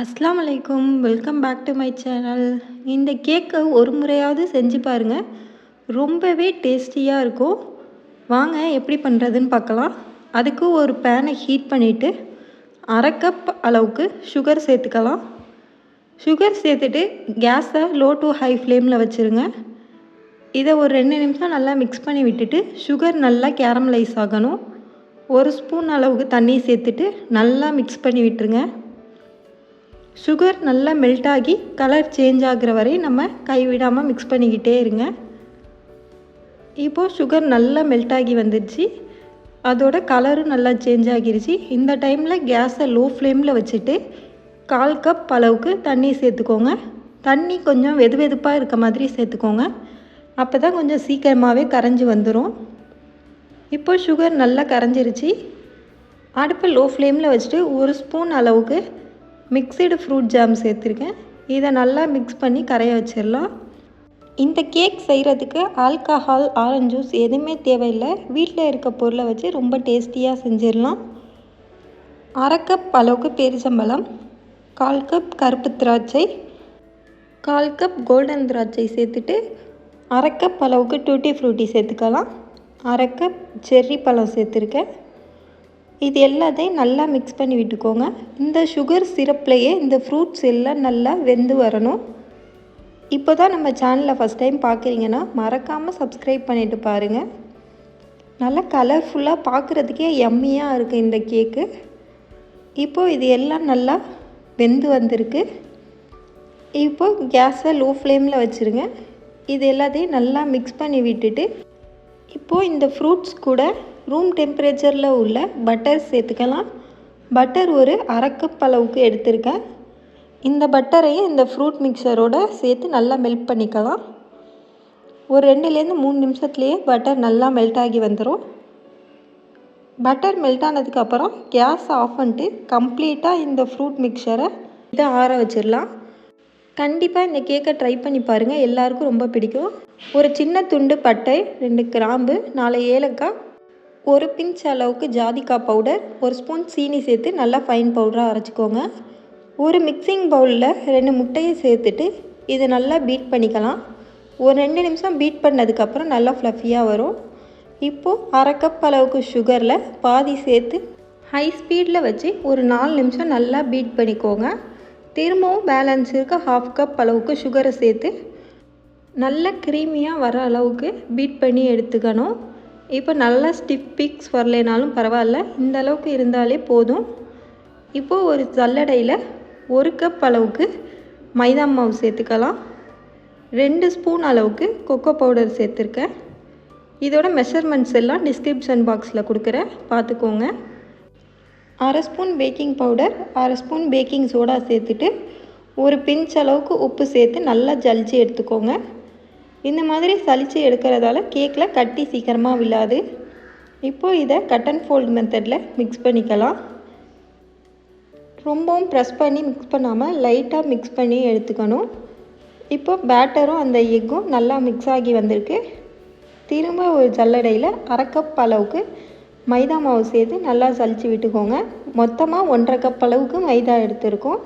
அஸ்லாம் வலைக்கும் welcome back to my channel இந்த கேக்கை ஒரு முறையாவது செஞ்சு பாருங்கள் ரொம்பவே டேஸ்டியாக இருக்கும். வாங்க எப்படி பண்ணுறதுன்னு பார்க்கலாம். அதுக்கு ஒரு பேனை ஹீட் பண்ணிவிட்டு அரை கப் அளவுக்கு சுகர் சேர்த்துக்கலாம். சுகர் சேர்த்துட்டு கேஸை லோ டு ஹை ஃப்ளேமில் வச்சுருங்க. இதை ஒரு ரெண்டு நிமிஷம் நல்லா மிக்ஸ் பண்ணி விட்டுட்டு சுகர் நல்லா கேரமலைஸ் ஆகணும். ஒரு ஸ்பூன் அளவுக்கு தண்ணி சேர்த்துட்டு நல்லா மிக்ஸ் பண்ணி விட்டுருங்க. சுகர் நல்லா மெல்ட் ஆகி கலர் சேஞ்ச் ஆகிற வரை நம்ம கைவிடாமல் மிக்ஸ் பண்ணிக்கிட்டே இருங்க. இப்போது சுகர் நல்லா மெல்ட் ஆகி வந்துடுச்சு அதோட கலரும் நல்லா சேஞ்ச் ஆகிருச்சு. இந்த டைமில் கேஸை லோ ஃப்ளேமில் வச்சுட்டு கால் கப் அளவுக்கு தண்ணி சேர்த்துக்கோங்க. தண்ணி கொஞ்சம் வெது வெதுப்பாக இருக்க மாதிரி சேர்த்துக்கோங்க. அப்போ தான் கொஞ்சம் சீக்கிரமாகவே கரைஞ்சி வந்துடும் இப்போ சுகர் நல்லா கரைஞ்சிருச்சு. அடுப்பை லோ ஃப்ளேமில் வச்சுட்டு ஒரு ஸ்பூன் அளவுக்கு மிக்சடு ஃப்ரூட் ஜாம் சேர்த்துருக்கேன். இதை நல்லா மிக்ஸ் பண்ணி கரைய வச்சிடலாம். இந்த கேக் செய்கிறதுக்கு ஆல்கஹால் ஆரஞ்சு ஜூஸ் எதுவுமே தேவையில்லை. வீட்டில் இருக்க பொருளை வச்சு ரொம்ப டேஸ்டியாக செஞ்சிடலாம். அரை கப் அளவுக்கு பேரிச்சம்பழம் கால் கப் கருப்பு திராட்சை கால் கப் கோல்டன் திராட்சை சேர்த்துட்டு அரை கப் அளவுக்கு டூட்டி ஃப்ரூட்டி சேர்த்துக்கலாம். அரை கப் செர்ரி பழம் சேர்த்துருக்கேன். இது எல்லாத்தையும் நல்லா மிக்ஸ் பண்ணி விட்டுக்கோங்க. இந்த சுகர் சிரப்லேயே இந்த ஃப்ரூட்ஸ் எல்லாம் நல்லா வெந்து வரணும். இப்போ தான் நம்ம சேனலில் ஃபஸ்ட் டைம் பார்க்குறீங்கன்னா மறக்காமல் சப்ஸ்கிரைப் பண்ணிவிட்டு பாருங்கள் நல்லா கலர்ஃபுல்லாக பார்க்குறதுக்கே எம்மியாக இருக்குது இந்த கேக்கு இப்போது இது எல்லாம் நல்லா வெந்து வந்திருக்கு. இப்போது கேஸை லோ ஃப்ளேமில் வச்சுருங்க. இது எல்லாத்தையும் நல்லா மிக்ஸ் பண்ணி விட்டுட்டு இப்போது இந்த ஃப்ரூட்ஸ் கூட ரூம் டெம்பரேச்சரில் உள்ள பட்டர் சேர்த்துக்கலாம். பட்டர் ஒரு அரை கப் அளவுக்கு எடுத்திருக்கேன். இந்த பட்டரையும் இந்த ஃப்ரூட் மிக்சரோடு சேர்த்து நல்லா மெல்ட் பண்ணிக்கலாம். ஒரு ரெண்டுலேருந்து மூணு நிமிஷத்துலேயே பட்டர் நல்லா மெல்ட் ஆகி வந்துடும் பட்டர் மெல்ட் ஆனதுக்கப்புறம் கேஸ் ஆஃப் பண்ணிட்டு கம்ப்ளீட்டாக இந்த ஃப்ரூட் மிக்சரை இதை ஆற வச்சிடலாம். கண்டிப்பாக இந்த கேக்கை ட்ரை பண்ணி பாருங்கள் எல்லாருக்கும் ரொம்ப பிடிக்கும். ஒரு சின்ன துண்டு பட்டை ரெண்டு கிராம்பு நாலு ஏலக்காய் ஒரு பிஞ்ச் அளவுக்கு ஜாதிக்காய் பவுடர் ஒரு ஸ்பூன் சீனி சேர்த்து நல்லா ஃபைன் பவுடராக அரைச்சிக்கோங்க. ஒரு மிக்சிங் பவுலில் ரெண்டு முட்டையை சேர்த்துட்டு இதை நல்லா பீட் பண்ணிக்கலாம். ஒரு ரெண்டு நிமிஷம் பீட் பண்ணதுக்கப்புறம் நல்லா ஃப்ளஃபியாக வரும். இப்போது அரை கப் அளவுக்கு சுகரில் பாதி சேர்த்து ஹை ஸ்பீடில் வச்சு ஒரு நாலு நிமிஷம் நல்லா பீட் பண்ணிக்கோங்க. திரும்பவும் பேலன்ஸ் இருக்க ஹாஃப் கப் அளவுக்கு சுகரை சேர்த்து நல்ல க்ரீமியாக வர அளவுக்கு பீட் பண்ணி எடுத்துக்கணும். இப்போ நல்லா ஸ்டிஃப் பிக்ஸ் வரலைனாலும் பரவாயில்ல. இந்த அளவுக்கு இருந்தாலே போதும். இப்போது ஒரு சல்லடையில் ஒரு கப் அளவுக்கு மைதா மாவு சேர்த்துக்கலாம். ரெண்டு ஸ்பூன் அளவுக்கு கொக்கோ பவுடர் சேர்த்துருக்கேன். இதோட மெஷர்மெண்ட்ஸ் எல்லாம் டிஸ்கிரிப்ஷன் பாக்ஸில் கொடுக்குறேன். பார்த்துக்கோங்க. அரை ஸ்பூன் பேக்கிங் பவுடர் அரை ஸ்பூன் பேக்கிங் சோடா சேர்த்துட்டு ஒரு பிஞ்ச் அளவுக்கு உப்பு சேர்த்து நல்லா ஜலிச்சு எடுத்துக்கோங்க. இந்த மாதிரி சளிச்சு எடுக்கிறதால கேக்கில் கட்டி சீக்கிரமாக விழாது. இப்போது இதை கட் அண்ட் ஃபோல்ட் மெத்தடில் மிக்ஸ் பண்ணிக்கலாம். ரொம்பவும் ப்ரெஸ் பண்ணி மிக்ஸ் பண்ணாமல் லைட்டாக மிக்ஸ் பண்ணி எடுத்துக்கணும். இப்போ பேட்டரும் அந்த எக்கும் நல்லா மிக்ஸ் ஆகி வந்திருக்கு. திரும்ப ஒரு ஜல்லடையில் அரை கப் அளவுக்கு மைதா மாவு சேர்த்து நல்லா சளிச்சு விட்டுக்கோங்க. மொத்தமாக ஒன்றரை கப் அளவுக்கு மைதா எடுத்துருக்கோம்.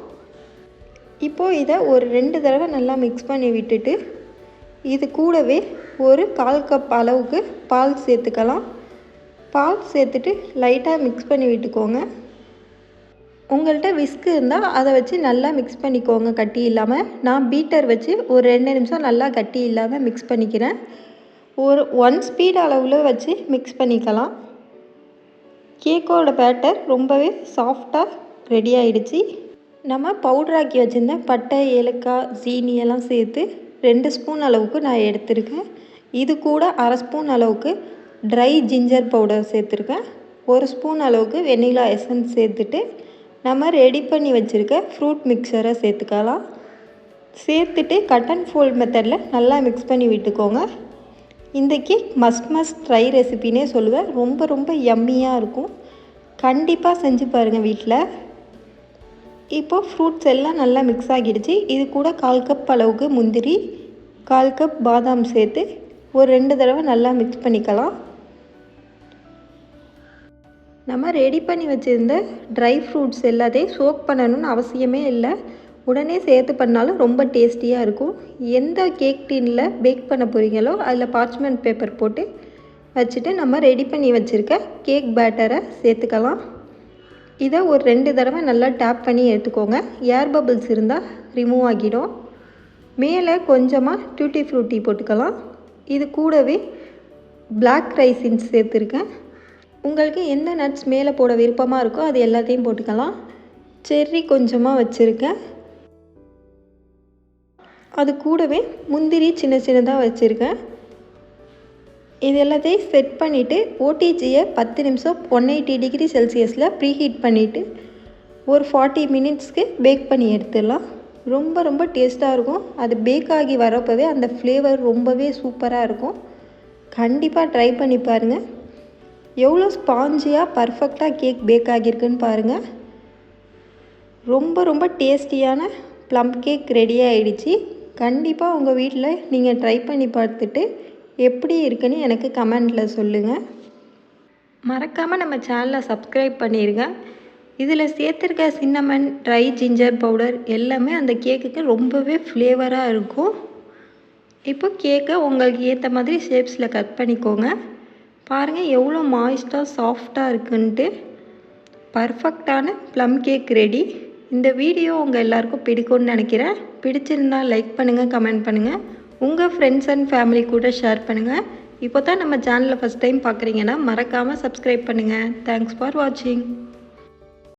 இப்போது இதை ஒரு ரெண்டு தடவை நல்லா மிக்ஸ் பண்ணி விட்டுட்டு இது கூடவே ஒரு கால் கப் அளவுக்கு பால் சேர்த்துக்கலாம். பால் சேர்த்துட்டு லைட்டாக மிக்ஸ் பண்ணி விட்டுக்கோங்க. உங்கள்கிட்ட விஸ்கு இருந்தால் அதை வச்சு நல்லா மிக்ஸ் பண்ணிக்கோங்க கட்டி இல்லாமல் நான் பீட்டர் வச்சு ஒரு ரெண்டு நிமிஷம் நல்லா கட்டி இல்லாமல் மிக்ஸ் பண்ணிக்கிறேன். ஒரு ஒன் ஸ்பீட் அளவில் வச்சு மிக்ஸ் பண்ணிக்கலாம். கேக்கோட பேட்டர் ரொம்பவே சாஃப்டாக ரெடி ஆகிடுச்சு நம்ம பவுடராக்கி வச்சுருந்த பட்டை ஏலக்காய் சீனி எல்லாம் சேர்த்து ரெண்டு ஸ்பூன் அளவுக்கு நான் எடுத்திருக்கேன். இது கூட அரை ஸ்பூன் அளவுக்கு ட்ரை ஜிஞ்சர் பவுடர் சேர்த்துருக்கேன். ஒரு ஸ்பூன் அளவுக்கு வெனிலா எசன்ஸ் சேர்த்துட்டு நம்ம ரெடி பண்ணி வச்சுருக்க ஃப்ரூட் மிக்சரை சேர்த்துக்கலாம். சேர்த்துட்டு கட் அண்ட் ஃபோல்ட் மெத்தடில் நல்லா மிக்ஸ் பண்ணி விட்டுக்கோங்க. இந்த கேக் மஸ்ட் மஸ்ட் ட்ரை ரெசிபினே சொல்லுவேன். ரொம்ப ரொம்ப எம்மியாக இருக்கும். கண்டிப்பாக செஞ்சு பாருங்கள் வீட்டில் இப்போது ஃப்ரூட்ஸ் எல்லாம் நல்லா மிக்ஸ் ஆகிடுச்சு. இது கூட கால் கப் அளவுக்கு முந்திரி கால் கப் பாதாம் சேர்த்து ஒரு ரெண்டு தடவை நல்லா மிக்ஸ் பண்ணிக்கலாம். நம்ம ரெடி பண்ணி வச்சுருந்த ட்ரை ஃப்ரூட்ஸ் எல்லாத்தையும் சோக் பண்ணணும்னு அவசியமே இல்லை. உடனே சேர்த்து பண்ணாலும் ரொம்ப டேஸ்டியாக இருக்கும். எந்த கேக் டீனில் பேக் பண்ண போகிறீங்களோ அதில் பார்ச்மெண்ட் பேப்பர் போட்டு வச்சுட்டு நம்ம ரெடி பண்ணி வச்சுருக்க கேக் பேட்டரை சேர்த்துக்கலாம். இதை ஒரு ரெண்டு தடவை நல்லா டேப் பண்ணி எடுத்துக்கோங்க. ஏர் பபிள்ஸ் இருந்தால் ரிமூவ் ஆகிடும். மேலே கொஞ்சமாக டியூட்டி ஃப்ரூட்டி போட்டுக்கலாம். இது கூடவே பிளாக் ரைசின்ஸ் சேர்த்துருக்கேன். உங்களுக்கு எந்த நட்ஸ் மேலே போட விருப்பமாக இருக்கோ அது எல்லாத்தையும் போட்டுக்கலாம். செர்ரி கொஞ்சமாக வச்சுருக்கேன். அது கூடவே முந்திரி சின்ன சின்னதாக வச்சுருக்கேன். இது எல்லாத்தையும் செட் பண்ணிவிட்டு ஓடிஜியை பத்து நிமிஷம் ஒன் எயிட்டி டிகிரி செல்சியஸில் ப்ரீஹீட் பண்ணிவிட்டு ஒரு ஃபார்ட்டி மினிட்ஸ்க்கு பேக் பண்ணி எடுத்துடலாம். ரொம்ப ரொம்ப டேஸ்ட்டாக இருக்கும். அது பேக் ஆகி வரப்போவே அந்த ஃப்ளேவர் ரொம்பவே சூப்பராக இருக்கும். கண்டிப்பாக ட்ரை பண்ணி பாருங்கள் எவ்வளோ ஸ்பாஞ்சியாக பர்ஃபெக்டாக கேக் பேக் ஆகியிருக்குன்னு பாருங்கள் ரொம்ப ரொம்ப டேஸ்டியான ப்ளம் கேக் ரெடி ஆகிடுச்சி கண்டிப்பாக உங்கள் வீட்டில் நீங்கள் ட்ரை பண்ணி பார்த்துட்டு எப்படி இருக்குன்னு எனக்கு கமெண்டில் சொல்லுங்கள் மறக்காமல் நம்ம சேனலை சப்ஸ்கிரைப் பண்ணிடுங்க இதில் சேர்த்துருக்க சின்னமன் ட்ரை ஜிஞ்சர் பவுடர் எல்லாமே அந்த கேக்குக்கு ரொம்பவே ஃப்ளேவராக இருக்கும். இப்போ கேக்கை உங்களுக்கு ஏற்ற மாதிரி ஷேப்ஸில் கட் பண்ணிக்கோங்க. பாருங்கள் எவ்வளோ மாய்ஸ்டாக சாஃப்டாக இருக்குன்ட்டு. பர்ஃபெக்டான ப்ளம் கேக் ரெடி இந்த வீடியோ உங்கள் எல்லாருக்கும் பிடிக்கும்னு நினைக்கிறேன். பிடிச்சிருந்தால் லைக் பண்ணுங்கள் கமெண்ட் பண்ணுங்கள் உங்கள் ஃப்ரெண்ட்ஸ் அண்ட் ஃபேமிலி கூட ஷேர் பண்ணுங்கள் இப்போ தான் நம்ம சேனலை ஃபஸ்ட் டைம் பார்க்குறீங்கன்னா மறக்காமல் சப்ஸ்கிரைப் பண்ணுங்கள் தேங்க்ஸ் ஃபார் வாட்சிங்